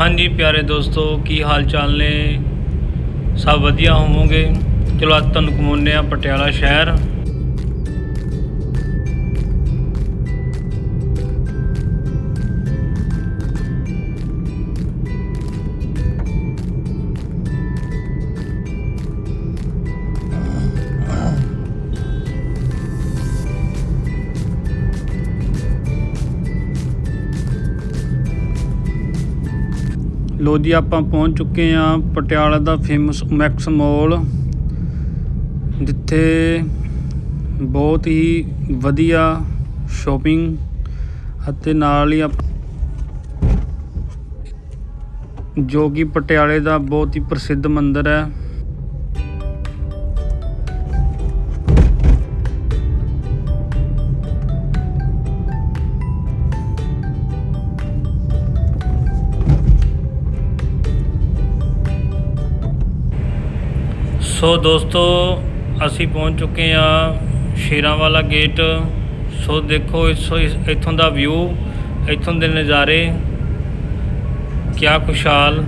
ਹਾਂਜੀ ਪਿਆਰੇ ਦੋਸਤੋ, ਕੀ ਹਾਲ ਚਾਲ ਨੇ? ਸਭ ਵਧੀਆ ਹੋਵੋਗੇ। ਚਲੋ, ਅੱਜ ਤੁਹਾਨੂੰ ਘੁਮਾਉਂਦੇ ਆ ਪਟਿਆਲਾ ਸ਼ਹਿਰ। ਲੋ ਜੀ, ਆਪਾਂ ਪਹੁੰਚ ਚੁੱਕੇ ਆ ਪਟਿਆਲਾ ਦਾ ਫੇਮਸ ਮੈਕਸ ਮੋਲ ਜਿੱਥੇ ਬਹੁਤ ਹੀ ਵਧੀਆ ਸ਼ਾਪਿੰਗ ਅਤੇ ਨਾਲ ਹੀ ਆਪ- ਜੋ ਕਿ ਪਟਿਆਲੇ ਦਾ ਬਹੁਤ ਹੀ ਪ੍ਰਸਿੱਧ ਮੰਦਿਰ ਹੈ। ਸੋ ਦੋਸਤੋ, ਅਸੀਂ ਪਹੁੰਚ ਚੁੱਕੇ ਆ ਸ਼ੇਰਾਂ ਵਾਲਾ ਗੇਟ। ਸੋ ਦੇਖੋ, ਇਸ- ਇੱਥੋਂ ਦਾ ਵਿਊ ਇੱਥੋਂ ਦੇ ਨਜ਼ਾਰੇ। ਕਿਆ ਖੁਸ਼ਹਾਲ।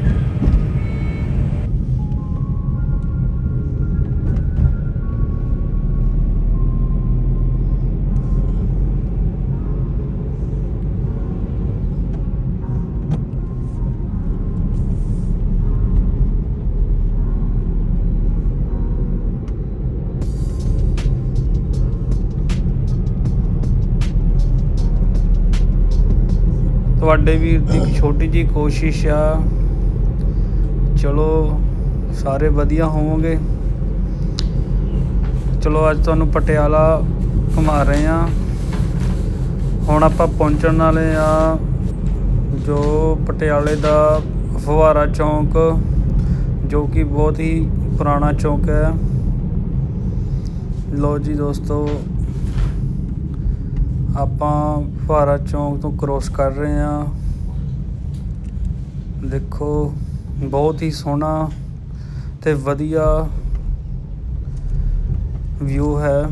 ਤੁਹਾਡੇ ਵੀਰ ਦੀ ਇੱਕ ਛੋਟੀ ਜੀ ਕੋਸ਼ਿਸ਼ ਆ। ਚਲੋ, ਸਾਰੇ ਵਧੀਆ ਹੋਵੋਗੇ। ਚਲੋ, ਅੱਜ ਤੁਹਾਨੂੰ ਪਟਿਆਲਾ ਘੁਮਾ ਰਹੇ ਆ ਹੁਣ ਆਪਾਂ ਪਹੁੰਚਣ ਵਾਲੇ ਆ ਜੋ ਪਟਿਆਲੇ ਦਾ ਫੁਹਾਰਾ ਚੌਂਕ, ਜੋ ਕਿ ਬਹੁਤ ਹੀ ਪੁਰਾਣਾ ਚੌਂਕ ਹੈ। ਲੋ ਜੀ ਦੋਸਤੋ ਆਪਾਂ ਫੁਹਾਰਾ ਚੌਂਕ ਤੋਂ ਕ੍ਰੋਸ ਕਰ ਰਹੇ ਹਾਂ। ਦੇਖੋ, ਬਹੁਤ ਹੀ ਸੋਹਣਾ ਤੇ ਵਧੀਆ ਵਿਊ ਹੈ।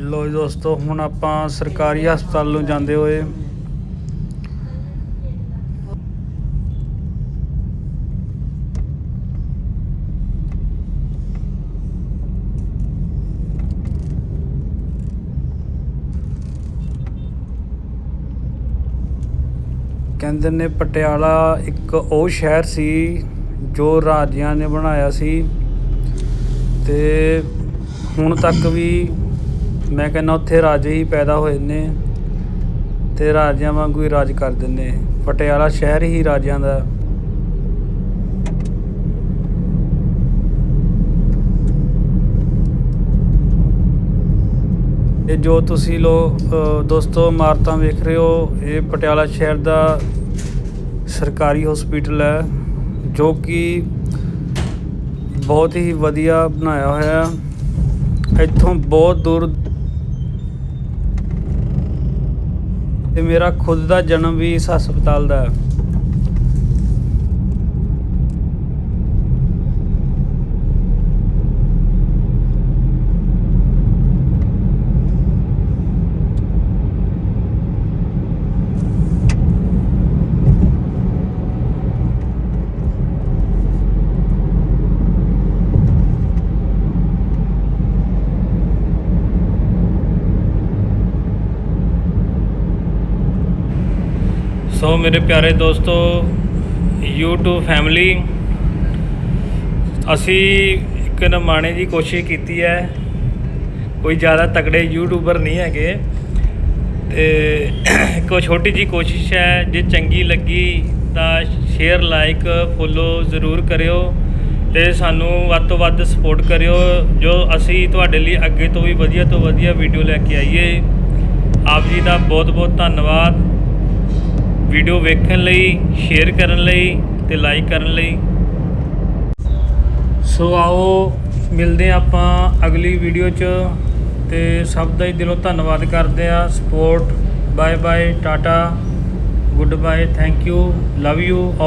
ਲੋ ਜੀ ਦੋਸਤੋ, ਹੁਣ ਆਪਾਂ ਸਰਕਾਰੀ ਹਸਪਤਾਲ ਨੂੰ ਜਾਂਦੇ ਹੋਏ। ਕਹਿੰਦੇ ਨੇ ਪਟਿਆਲਾ ਇੱਕ ਉਹ ਸ਼ਹਿਰ ਸੀ ਜੋ ਰਾਜਿਆਂ ਨੇ ਬਣਾਇਆ ਸੀ ਤੇ ਹੁਣ ਤੱਕ ਵੀ ਮੈਂ ਕਹਿੰਦਾ ਉੱਥੇ ਰਾਜੇ ਹੀ ਪੈਦਾ ਹੋਏ ਨੇ ਤੇ ਰਾਜਿਆਂ ਵਾਂਗੂ ਹੀ ਰਾਜ ਕਰ ਦਿੰਦੇ ਪਟਿਆਲਾ ਸ਼ਹਿਰ ਹੀ ਰਾਜਿਆਂ ਦਾ। ਇਹ ਜੋ ਤੁਸੀਂ ਲੋ ਦੋਸਤੋ ਇਮਾਰਤਾਂ ਵੇਖ ਰਹੇ ਹੋ, ਇਹ ਪਟਿਆਲਾ ਸ਼ਹਿਰ ਦਾ ਸਰਕਾਰੀ ਹਸਪੀਟਲ ਹੈ, ਜੋ ਕਿ ਬਹੁਤ ਹੀ ਵਧੀਆ ਬਣਾਇਆ ਹੋਇਆ ਇੱਥੋਂ ਬਹੁਤ ਦੂਰ ਤੇ ਮੇਰਾ ਖੁਦ ਦਾ ਜਨਮ ਵੀ ਇਸ ਹਸਪਤਾਲ ਦਾ ਹੈ। ਸੋ ਮੇਰੇ ਪਿਆਰੇ ਦੋਸਤੋ, YouTube ਫੈਮਿਲੀ ਅਸੀਂ ਇੱਕ ਨਮਾਣੇ ਦੀ ਕੋਸ਼ਿਸ਼ ਕੀਤੀ ਹੈ। ਕੋਈ ਜ਼ਿਆਦਾ ਤਕੜੇ ਯੂਟਿਊਬਰ ਨਹੀਂ ਹੈਗੇ। ਤੇ ਇੱਕ ਛੋਟੀ ਜੀ ਕੋਸ਼ਿਸ਼ ਹੈ, ਜੇ ਚੰਗੀ ਲੱਗੀ ਤਾਂ ਸ਼ੇਅਰ ਲਾਈਕ ਫੋਲੋ ਜ਼ਰੂਰ ਕਰਿਓ ਤੇ ਸਾਨੂੰ ਵੱਧ ਤੋਂ ਵੱਧ ਸਪੋਰਟ ਕਰਿਓ, ਜੋ ਅਸੀਂ ਤੁਹਾਡੇ ਲਈ ਅੱਗੇ ਤੋਂ ਵੀ ਵਧੀਆ ਤੋਂ ਵਧੀਆ ਵੀਡੀਓ ਲੈ ਕੇ ਆਈਏ। ਆਪ ਜੀ ਦਾ ਬਹੁਤ ਬਹੁਤ ਧੰਨਵਾਦ। ਵੀਡੀਓ ਵੇਖਣ ਲਈ ਸ਼ੇਅਰ ਕਰਨ ਲਈ ਤੇ ਲਾਈਕ ਕਰਨ ਲਈ। ਸੋ ਆਓ, ਮਿਲਦੇ ਹਾਂ ਆਪਾਂ ਅਗਲੀ ਵੀਡੀਓ 'ਚ ਤੇ ਸਭ ਦਾ ਹੀ ਦਿਲੋਂ ਧੰਨਵਾਦ ਕਰਦੇ ਆ support bye bye Tata good bye thank you love you all